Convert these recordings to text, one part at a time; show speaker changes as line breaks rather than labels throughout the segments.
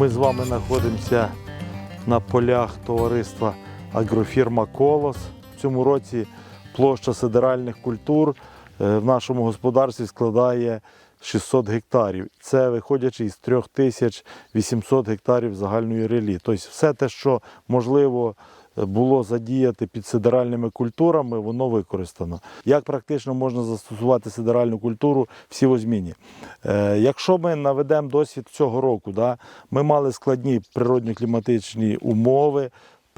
Ми з вами знаходимося на полях товариства Агрофірма Колос. В цьому році площа сидеральних культур е, в нашому господарстві складає 600 гектарів. Це виходячи із 3800 гектарів загальної релі. Тобто все те, що можливо було задіяти під сидеральними культурами, воно використано. Як практично можна застосувати сидеральну культуру в сівозміні? Е, Якщо ми наведемо досвід цього року, да, ми мали складні природньо-кліматичні умови.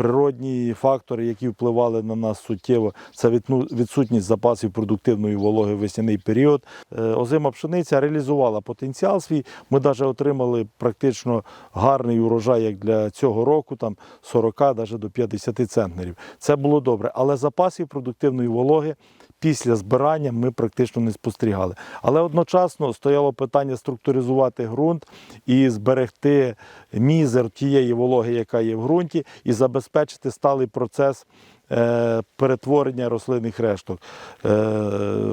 Природні фактори, які впливали на нас суттєво, це відсутність запасів продуктивної вологи в весняний період. Е, Озима пшениця реалізувала потенціал свій. Ми навіть отримали практично гарний урожай як для цього року, там 40, навіть до 50 центнерів. Це було добре. Але запасів продуктивної вологи після збирання ми практично не спостерігали. Але одночасно стояло питання структуризувати ґрунт і зберегти мізер тієї вологи, яка є в ґрунті, і забезпечити сталий процес. Е, Перетворення рослинних решток. Е,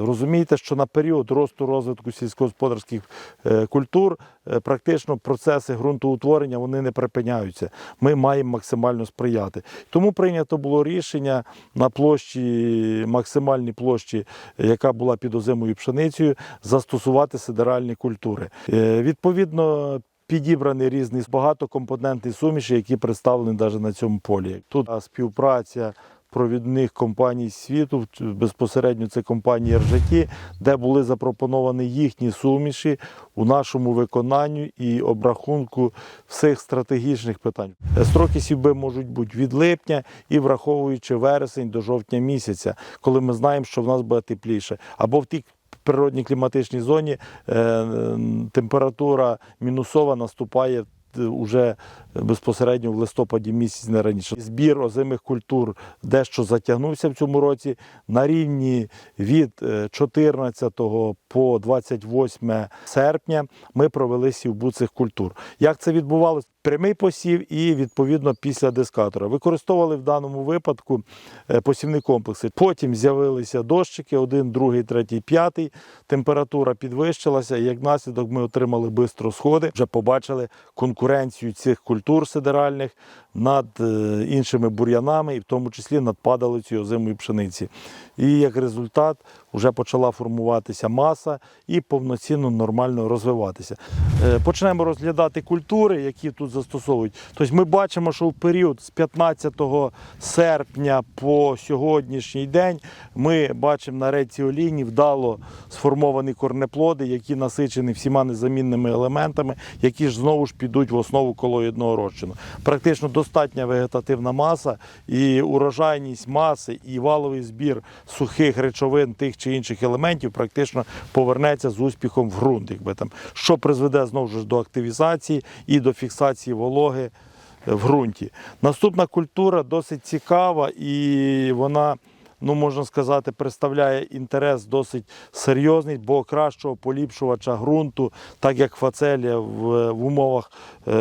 Розумієте, що на період росту розвитку сільськогосподарських е, культур практично процеси ґрунтоутворення вони не припиняються. Ми маємо максимально сприяти. Тому прийнято було рішення на площі, максимальній площі, яка була під озимою пшеницею, застосувати сидеральні культури. Відповідно. Підібрані різні багатокомпонентні суміші, які представлені навіть на цьому полі. Тут співпраця провідних компаній світу, безпосередньо це компанія РЖТ, де були запропоновані їхні суміші у нашому виконанні і обрахунку всіх стратегічних питань. Е, Строки сівби можуть бути від липня і враховуючи вересень до жовтня місяця, коли ми знаємо, що в нас буде тепліше, або в тій природній кліматичній зоні е, температура мінусова наступає уже безпосередньо в листопаді місяць не раніше. Збір озимих культур дещо затягнувся в цьому році. На рівні від е, 14 по 28 серпня ми провели сівбу цих культур. Як це відбувалося? Прямий посів і відповідно після дискатора. Використовували в даному випадку е, посівні комплекси. Потім з'явилися дощики, один, другий, третій, п'ятий. Температура підвищилася, і як наслідок ми отримали бистро сходи. Вже побачили конкуренцію цих культур сидеральних над е, іншими бур'янами, і в тому числі над падалицею озимої пшениці. І як результат вже почала формуватися маса і повноцінно нормально розвиватися. Е, Почнемо розглядати культури, які тут застосовують. Тобто ми бачимо, що в період з 15 серпня по сьогоднішній день ми бачимо на речці олійні вдало сформовані корнеплоди, які насичені всіма незамінними елементами, які ж знову ж підуть в основу колоїдного розчину. Практично достатня вегетативна маса і урожайність маси, і валовий збір сухих речовин тих чи інших елементів практично повернеться з успіхом в ґрунт, якби там, що призведе знову ж до активізації і до фіксації вологи в ґрунті. Наступна культура досить цікава і вона. Ну, можна сказати, представляє інтерес досить серйозний, бо кращого поліпшувача ґрунту, так як фацелія в, в умовах е,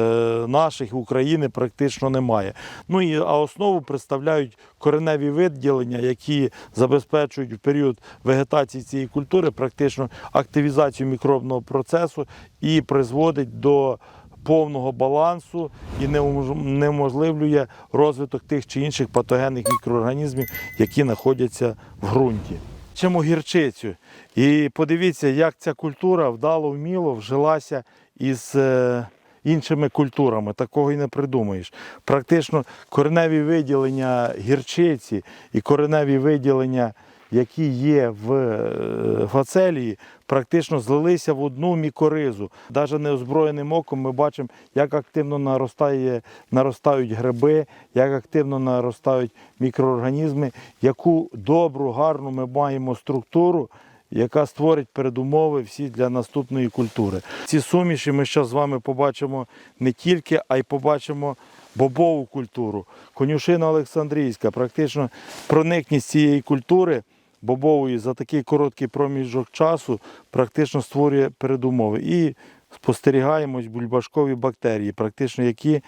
наших України практично немає. Ну і а основу представляють кореневі виділення, які забезпечують в період вегетації цієї культури практично активізацію мікробного процесу і призводить до повного балансу і неможливлює розвиток тих чи інших патогенних мікроорганізмів, які знаходяться в ґрунті. Чому гірчицю? І подивіться, як ця культура вдало вміло вжилася із е, іншими культурами. Такого і не придумаєш. Практично кореневі виділення гірчиці і кореневі виділення, які є в е, фацелії, практично злилися в одну мікоризу. Навіть неозброєним оком ми бачимо, як активно наростає, наростають гриби, як активно наростають мікроорганізми, яку добру, гарну ми маємо структуру. Яка створить передумови всі для наступної культури. Ці суміші ми зараз з вами побачимо не тільки, а й побачимо бобову культуру, конюшина Олександрійська. Практично проникність цієї культури бобової за такий короткий проміжок часу практично створює передумови. І спостерігаємо бульбашкові бактерії, практично які,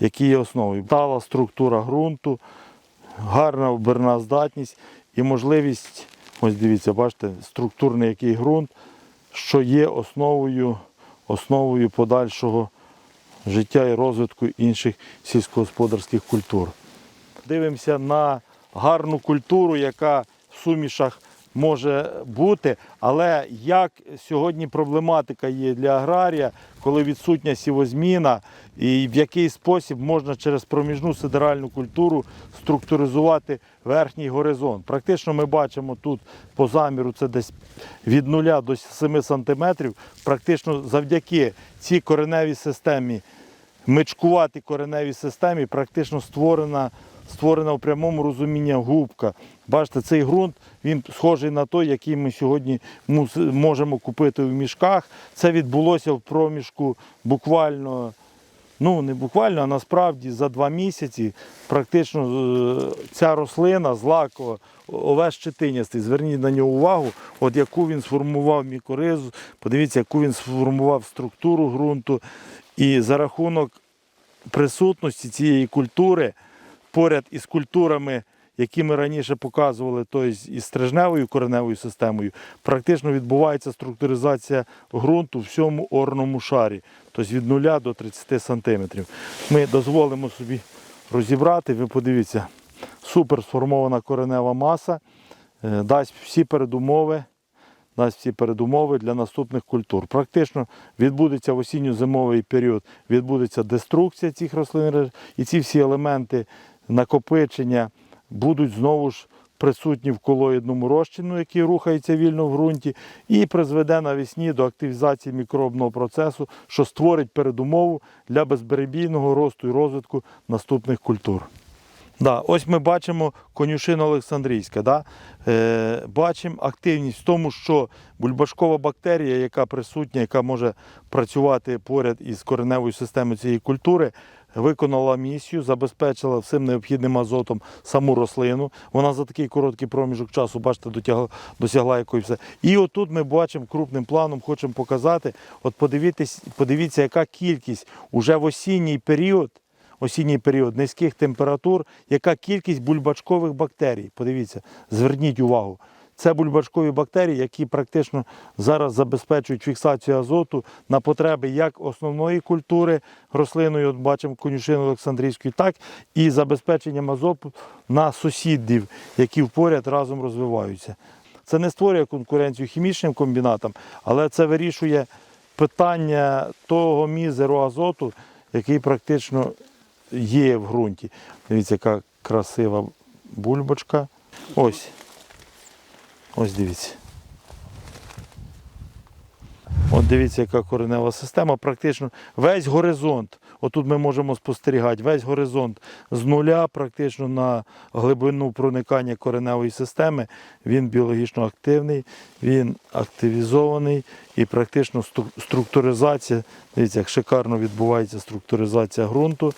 які є основою. Стала структура ґрунту, гарна оберна здатність і можливість, ось дивіться, бачите, структурний який ґрунт, що є основою, основою подальшого життя і розвитку інших сільськогосподарських культур. Дивимося на гарну культуру, яка сумішах може бути, але як сьогодні проблематика є для аграрія, коли відсутня сівозміна, і в який спосіб можна через проміжну сидеральну культуру структуризувати верхній горизонт. Практично ми бачимо тут по заміру це десь від 0 до 7 сантиметрів. Практично завдяки цій кореневій системі мичкуватій кореневій системі практично створена, створена в прямому розумінні губка. Бачите, цей ґрунт він схожий на той, який ми сьогодні можемо купити в мішках. Це відбулося в проміжку буквально. Ну, не буквально, а насправді за два місяці практично е, ця рослина злакова, овес щетинястий, зверніть на нього увагу, от яку він сформував мікоризу, подивіться, яку він сформував структуру ґрунту. І за рахунок присутності цієї культури поряд із культурами, які ми раніше показували, тобто із стрижневою кореневою системою, практично відбувається структуризація ґрунту в всьому орному шарі, тобто від 0 до 30 сантиметрів. Ми дозволимо собі розібрати, ви подивіться, супер сформована коренева маса, е, дасть всі передумови дасть всі передумови для наступних культур. Практично відбудеться в осінньо-зимовий період, відбудеться деструкція цих рослин, і ці всі елементи накопичення будуть знову ж присутні в колоїдному розчину, який рухається вільно в ґрунті, і призведе навесні до активізації мікробного процесу, що створить передумову для безперебійного росту і розвитку наступних культур. Да, ось ми бачимо конюшину Олександрійська. Да? Е, бачимо активність в тому, що бульбашкова бактерія, яка присутня, яка може працювати поряд із кореневою системою цієї культури, виконала місію, забезпечила всім необхідним азотом саму рослину. Вона за такий короткий проміжок часу, бачите, дотягла, досягла якої все. І отут ми бачимо крупним планом, хочемо показати. От подивіться, подивіться, яка кількість уже в осінній період осінній період низьких температур, яка кількість бульбачкових бактерій. Подивіться, зверніть увагу. Це бульбачкові бактерії, які практично зараз забезпечують фіксацію азоту на потреби як основної культури рослиною, от бачимо конюшину Олександрійської, так і забезпеченням азоту на сусідів, які впоряд разом розвиваються. Це не створює конкуренцію хімічним комбінатам, але це вирішує питання того мізеру азоту, який практично є в ґрунті. Дивіться, яка красива бульбочка. Ось. Ось дивіться. От дивіться, яка коренева система. Практично весь горизонт. Отут ми можемо спостерігати, весь горизонт з нуля, практично на глибину проникання кореневої системи. Він біологічно активний, він активізований і практично структуризація. Дивіться, як шикарно відбувається структуризація ґрунту.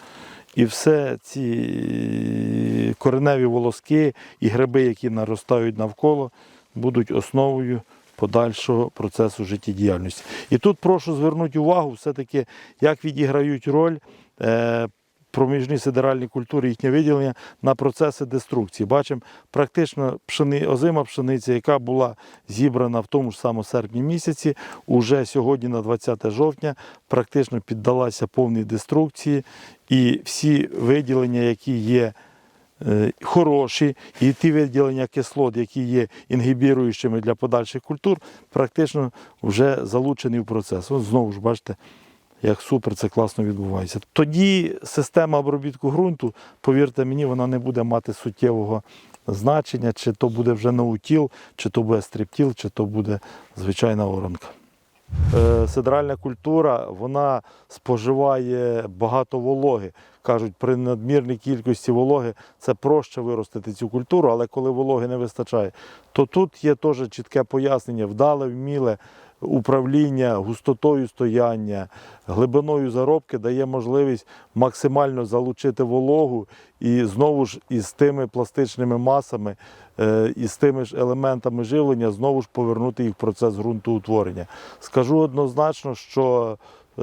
І все ці кореневі волоски і гриби, які наростають навколо, будуть основою подальшого процесу життєдіяльності. І тут прошу звернути увагу, все-таки, як відіграють роль е, проміжні сидеральні культури, їхнє виділення на процеси деструкції. Бачимо, практично пшени, озима пшениця, яка була зібрана в тому ж самому серпні місяці, уже сьогодні, на 20 жовтня, практично піддалася повній деструкції, і всі виділення, які є хороші, і ті виділення кислот, які є інгібіруючими для подальших культур, практично вже залучені в процес. От знову ж бачите, як супер це класно відбувається. Тоді система обробітку ґрунту, повірте мені, вона не буде мати суттєвого значення, чи то буде вже наутіл, чи то буде стриптіл, чи то буде звичайна оранка. Е, Сидральна культура вона споживає багато вологи. Кажуть, при надмірній кількості вологи це проще виростити цю культуру, але коли вологи не вистачає, то тут є теж чітке пояснення, вдале, вміле управління густотою стояння, глибиною заробки дає можливість максимально залучити вологу і знову ж із тими пластичними масами, е, і з тими ж елементами живлення знову ж повернути їх в процес ґрунтоутворення. Скажу однозначно, що е,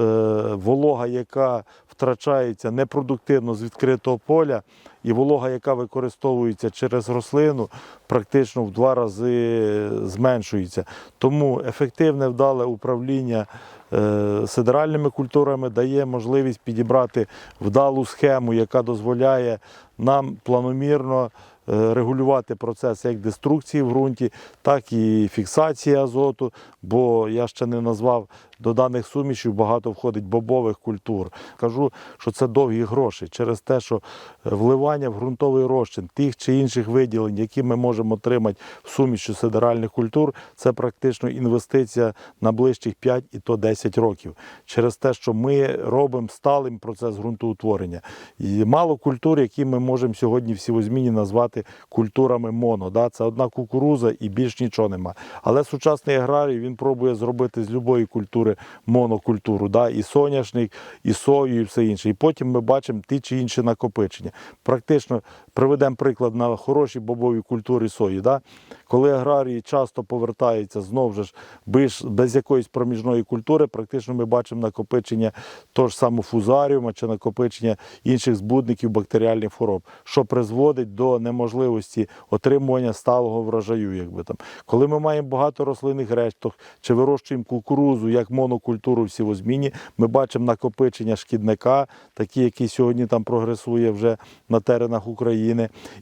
волога, яка втрачається непродуктивно з відкритого поля і волога, яка використовується через рослину, практично в два рази зменшується. Тому ефективне вдале управління е, сидеральними культурами дає можливість підібрати вдалу схему, яка дозволяє нам планомірно е, регулювати процес як деструкції в ґрунті, так і фіксації азоту. Бо я ще не назвав до даних сумішів багато входить бобових культур. Кажу, що це довгі гроші через те, що вливання в ґрунтовий розчин тих чи інших виділень, які ми можемо отримати в суміші сидеральних культур, це практично інвестиція на ближчих 5 і то 10 років. Через те, що ми робимо сталим процес ґрунтоутворення. І мало культур, які ми можемо сьогодні в сівозміні назвати культурами моно. Да? Це одна кукуруза і більш нічого нема. Але сучасний аграрій він пробує зробити з любої культури монокультуру, да? і соняшник, і сою, і все інше. І потім ми бачимо ті чи інші накопичення. Практично приведемо приклад на хороші бобові культури сої. Да? Коли аграрії часто повертаються знову ж без, якоїсь проміжної культури, практично ми бачимо накопичення того ж самого фузаріума чи накопичення інших збудників бактеріальних хвороб, що призводить до неможливості отримування сталого врожаю. Якби там. Коли ми маємо багато рослинних решток чи вирощуємо кукурузу як монокультуру в сівозміні, ми бачимо накопичення шкідника, такі, який сьогодні там прогресує вже на теренах України.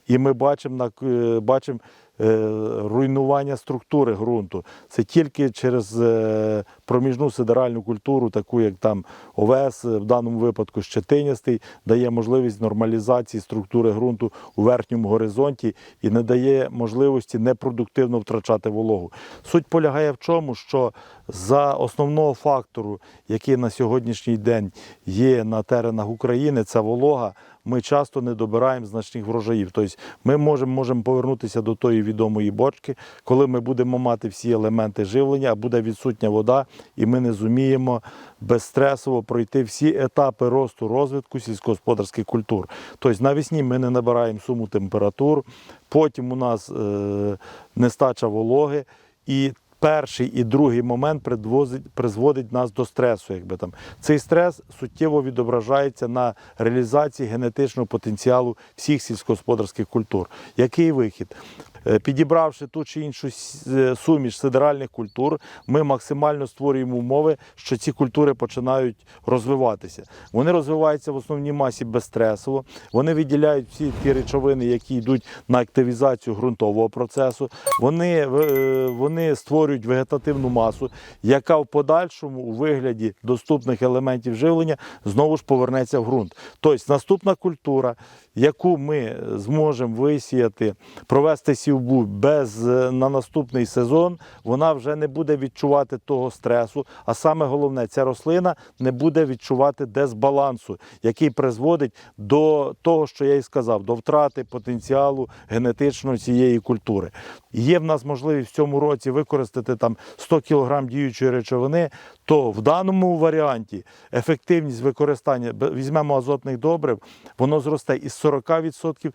І ми бачимо, е, бачимо е, руйнування структури ґрунту. Це тільки через е, проміжну сидеральну культуру, таку як там овес, в даному випадку щетинястий, дає можливість нормалізації структури ґрунту у верхньому горизонті і не дає можливості непродуктивно втрачати вологу. Суть полягає в чому, що за основного фактору, який на сьогоднішній день є на теренах України, це волога ми часто не добираємо значних врожаїв. Тобто ми можемо, можемо повернутися до тої відомої бочки, коли ми будемо мати всі елементи живлення, а буде відсутня вода, і ми не зуміємо безстресово пройти всі етапи росту розвитку сільськогосподарських культур. Тобто навесні ми не набираємо суму температур, потім у нас е, нестача вологи. І перший і другий момент призводить нас до стресу. Якби там. Цей стрес суттєво відображається на реалізації генетичного потенціалу всіх сільськогосподарських культур. Який вихід? Е, Підібравши ту чи іншу е, суміш сидеральних культур, ми максимально створюємо умови, що ці культури починають розвиватися. Вони розвиваються в основній масі безстресово, вони виділяють всі ті речовини, які йдуть на активізацію ґрунтового процесу. Вони, е, вони створюють вегетативну масу, яка в подальшому у вигляді доступних елементів живлення знову ж повернеться в ґрунт. Тобто наступна культура, яку ми зможемо висіяти, провести сівбу без е, на наступний сезон, вона вже не буде відчувати того стресу. А саме головне, ця рослина не буде відчувати дисбалансу, який призводить до того, що я і сказав, до втрати потенціалу генетичного цієї культури. Є в нас можливість в цьому році використати там 100 кг діючої речовини, то в даному варіанті ефективність використання візьмемо азотних добрив, воно зросте із 40%,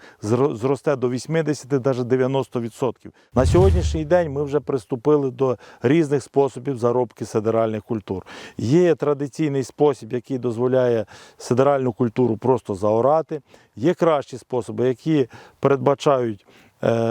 зросте до 80, навіть 90%. На сьогоднішній день ми вже приступили до різних способів заробки седеральних культур. Є традиційний спосіб, який дозволяє сидеральну культуру просто заорати. Є кращі способи, які передбачають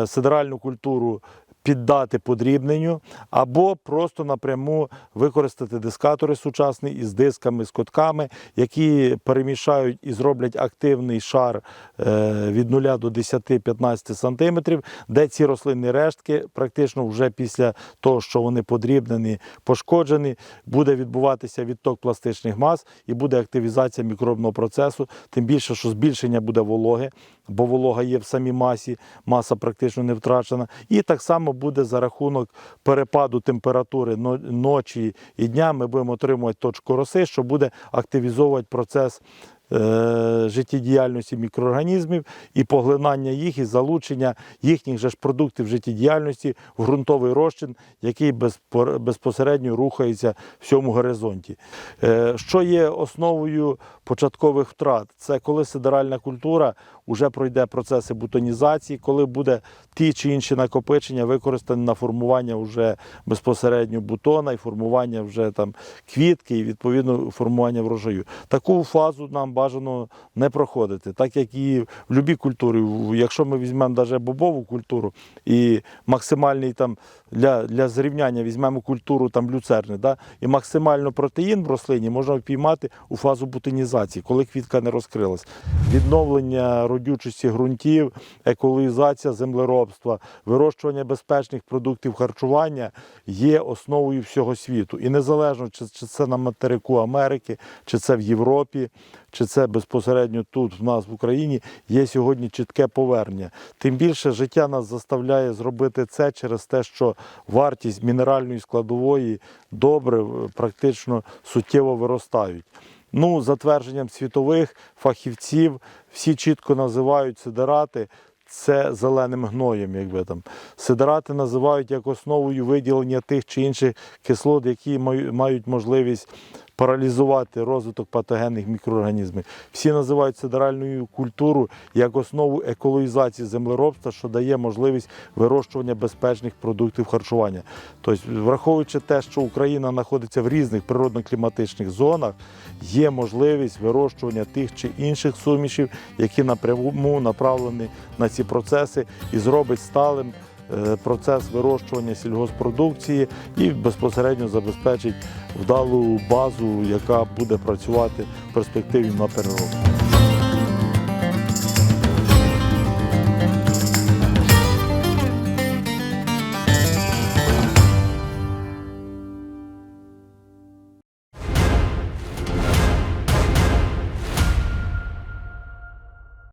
седеральну сидеральну культуру піддати подрібненню, або просто напряму використати дискатори сучасні із дисками, з котками, які перемішають і зроблять активний шар е, від 0 до 10-15 см, де ці рослинні рештки практично вже після того, що вони подрібнені, пошкоджені, буде відбуватися відток пластичних мас і буде активізація мікробного процесу. Тим більше, що збільшення буде вологи, бо волога є в самій масі, маса практично не втрачена. І так само буде за рахунок перепаду температури ночі і дня. Ми будемо отримувати точку роси, що буде активізовувати процес. Е, Життєдіяльності мікроорганізмів і поглинання їх і залучення їхніх же ж продуктів життєдіяльності в ґрунтовий розчин, який безпосередньо рухається в цьому горизонті. Е, Що є основою початкових втрат? Це коли сидеральна культура вже пройде процеси бутонізації, коли буде ті чи інші накопичення використані на формування вже безпосередньо бутона і формування вже там квітки, і відповідно формування врожаю. Таку фазу нам бажано не проходити. Так як і в будь-якій культурі, якщо ми візьмемо навіть бобову культуру і максимальний там для, для зрівняння візьмемо культуру там люцерни, да, і максимально протеїн в рослині можна впіймати у фазу бутинізації, коли квітка не розкрилась. Відновлення родючості ґрунтів, екологізація землеробства, вирощування безпечних продуктів харчування є основою всього світу. І незалежно, чи, чи це на материку Америки, чи це в Європі, чи це безпосередньо тут, в нас в Україні, є сьогодні чітке повернення. Тим більше життя нас заставляє зробити це через те, що вартість мінеральної складової добре практично суттєво виростають. Ну, за твердженням світових фахівців, всі чітко називають сидерати це зеленим гноєм, якби там. Сидерати називають як основою виділення тих чи інших кислот, які мають можливість паралізувати розвиток патогенних мікроорганізмів. Всі називають сидеральною культуру як основу екологізації землеробства, що дає можливість вирощування безпечних продуктів харчування. Тобто, враховуючи те, що Україна знаходиться в різних природно-кліматичних зонах, є можливість вирощування тих чи інших сумішів, які напряму направлені на ці процеси і зробить сталим процес вирощування сільгоспродукції і безпосередньо забезпечить вдалу базу, яка буде працювати в перспективі на переробку.